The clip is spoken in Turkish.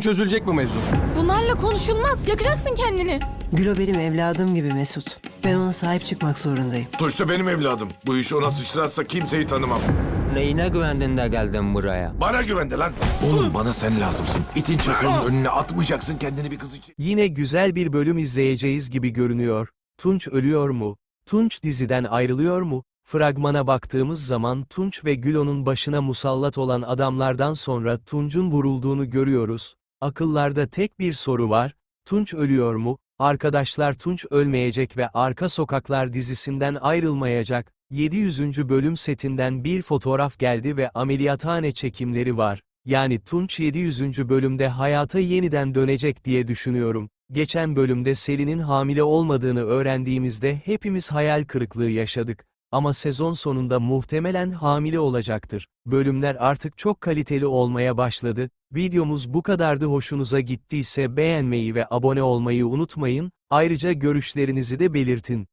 gün çözülecek bu mevzu. Bunlarla konuşulmaz. Yakacaksın kendini. Gülo benim evladım gibi Mesut. Ben ona sahip çıkmak zorundayım. Tunç da benim evladım. Bu iş ona sıçrarsa kimseyi tanımam. Neyine güvendin de geldin buraya? Bana güvendi lan. Oğlum bana sen lazımsın. İtin çakılın önüne atmayacaksın kendini bir kız için. Yine güzel bir bölüm izleyeceğiz gibi görünüyor. Tunç ölüyor mu? Tunç diziden ayrılıyor mu? Fragmana baktığımız zaman Tunç ve Gülo'nun başına musallat olan adamlardan sonra Tunç'un vurulduğunu görüyoruz. Akıllarda tek bir soru var. Tunç ölüyor mu? Arkadaşlar Tunç ölmeyecek ve Arka Sokaklar dizisinden ayrılmayacak. 700. bölüm setinden bir fotoğraf geldi ve ameliyathane çekimleri var. Yani Tunç 700. bölümde hayata yeniden dönecek diye düşünüyorum. Geçen bölümde Selin'in hamile olmadığını öğrendiğimizde hepimiz hayal kırıklığı yaşadık. Ama sezon sonunda muhtemelen hamile olacaktır. Bölümler artık çok kaliteli olmaya başladı. Videomuz bu kadardı hoşunuza gittiyse beğenmeyi ve abone olmayı unutmayın. Ayrıca görüşlerinizi de belirtin.